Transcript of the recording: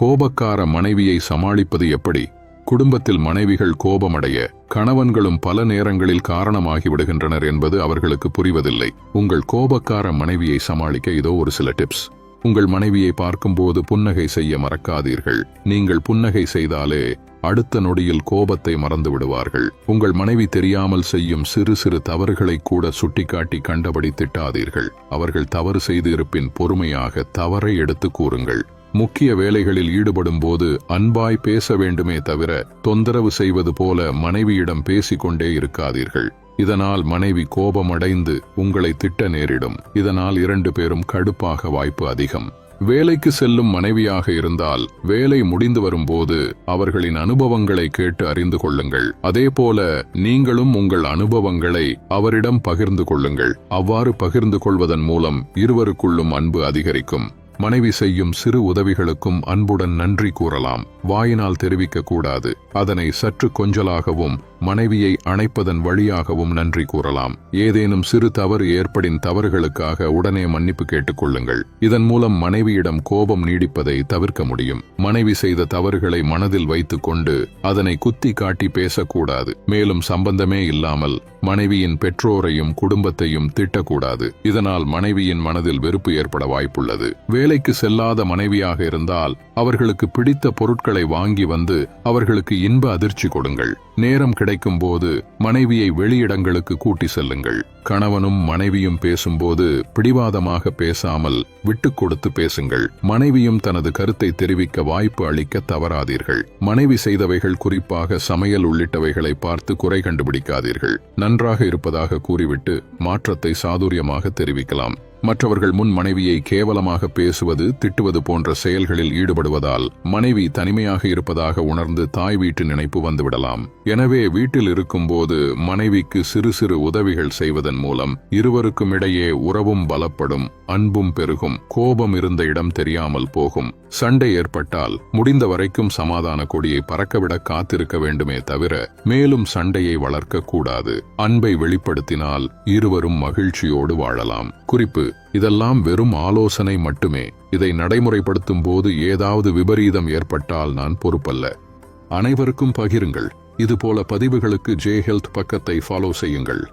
கோபக்கார மனைவியை சமாளிப்பது எப்படி? குடும்பத்தில் மனைவிகள் கோபமடைய கணவன்களும் பல நேரங்களில் காரணமாகி விடுகின்றனர் என்பது அவர்களுக்கு புரிவதில்லை. உங்கள் கோபக்கார மனைவியை சமாளிக்க இதோ ஒரு சில டிப்ஸ் உங்கள் மனைவியை பார்க்கும்போது புன்னகை செய்ய மறக்காதீர்கள். நீங்கள் புன்னகை செய்தாலே அடுத்த நொடியில் கோபத்தை மறந்து விடுவார்கள். உங்கள் மனைவி தெரியாமல் செய்யும் சிறு சிறு தவறுகளை கூட சுட்டிக்காட்டி கண்டபடி திட்டாதீர்கள். அவர்கள் தவறு செய்து இருப்பின் பொறுமையாக தவறை எடுத்து கூறுங்கள். முக்கிய வேலைகளில் ஈடுபடும் போது அன்பாய் பேச வேண்டுமே தவிர தொந்தரவு செய்வது போல மனைவியிடம் பேசிக்கொண்டே இருக்காதீர்கள். இதனால் மனைவி கோபமடைந்து உங்களை திட்ட நேரிடும். இதனால் இரண்டு பேரும் கடுப்பாக வாய்ப்பு அதிகம். வேலைக்கு செல்லும் மனைவியாக இருந்தால் வேலை முடிந்து வரும்போது அவர்களின் அனுபவங்களை கேட்டு அறிந்து கொள்ளுங்கள். அதேபோல நீங்களும் உங்கள் அனுபவங்களை அவரிடம் பகிர்ந்து கொள்ளுங்கள். அவ்வாறு பகிர்ந்து கொள்வதன் மூலம் இருவருக்குள்ளும் அன்பு அதிகரிக்கும். மனைவி செய்யும் சிறு உதவிகளுக்கும் அன்புடன் நன்றி கூறலாம். வாயினால் தெரிவிக்க கூடாது அதனை சற்று கொஞ்சலாகவும் மனைவியை அணைப்பதன் வழியாகவும் நன்றி கூறலாம். ஏதேனும் சிறு தவறு ஏற்படின் தவறுகளுக்காக உடனே மன்னிப்பு கேட்டுக்கொள்ளுங்கள். இதன் மூலம் மனைவியிடம் கோபம் நீடிப்பதை தவிர்க்க முடியும். மனைவி செய்த தவறுகளை மனதில் வைத்துக் கொண்டு அதனை குத்தி காட்டி பேசக்கூடாது. மேலும் சம்பந்தமே இல்லாமல் மனைவியின் பெற்றோரையும் குடும்பத்தையும் திட்டக்கூடாது. இதனால் மனைவியின் மனதில் வெறுப்பு ஏற்பட வாய்ப்புள்ளது. வேலைக்கு செல்லாத மனைவியாக இருந்தால் அவர்களுக்கு பிடித்த பொருட்களை வாங்கி வந்து அவர்களுக்கு இன்ப அதிர்ச்சி கொடுங்கள். நேரம் கிடைக்கும் போது மனைவியை வெளியிடங்களுக்கு கூட்டி செல்லுங்கள். கணவனும் மனைவியும் பேசும்போது பிடிவாதமாக பேசாமல் விட்டுக் கொடுத்து பேசுங்கள். மனைவியும் தனது கருத்தை தெரிவிக்க வாய்ப்பு அளிக்க தவறாதீர்கள். மனைவி செய்தவைகள் குறிப்பாக சமையல் உள்ளிட்டவைகளை பார்த்து குறை கண்டுபிடிக்காதீர்கள். நன்றாக இருப்பதாக கூறிவிட்டு மாற்றத்தை சாதுரியமாக தெரிவிக்கலாம். மற்றவர்கள் முன் மனைவியை கேவலமாக பேசுவது திட்டுவது போன்ற செயல்களில் ஈடுபடுவதால் மனைவி தனிமையாக இருப்பதாக உணர்ந்து தாய் வீட்டு நினைப்பு வந்துவிடலாம். எனவே வீட்டில் இருக்கும்போது மனைவிக்கு சிறு சிறு உதவிகள் செய்வதன் மூலம் இருவருக்கும் இடையே உறவும் பலப்படும் அன்பும் பெருகும் கோபம் இருந்த இடம் தெரியாமல் போகும். சண்டை ஏற்பட்டால் முடிந்த வரைக்கும் சமாதான கொடியை பறக்கவிட காத்திருக்க வேண்டுமே தவிர மேலும் சண்டையை வளர்க்க கூடாது. அன்பை வெளிப்படுத்தினால் இருவரும் மகிழ்ச்சியோடு வாழலாம். குறிப்பு இதெல்லாம் வெறும் ஆலோசனை மட்டுமே. இதை நடைமுறைப்படுத்தும் போது ஏதாவது விபரீதம் ஏற்பட்டால் நான் பொறுப்பல்ல. அனைவருக்கும் பகிருங்கள். இதுபோல பதிவுகளுக்கு ஜே ஹெல்த் பக்கத்தை ஃபாலோ செய்யுங்கள்.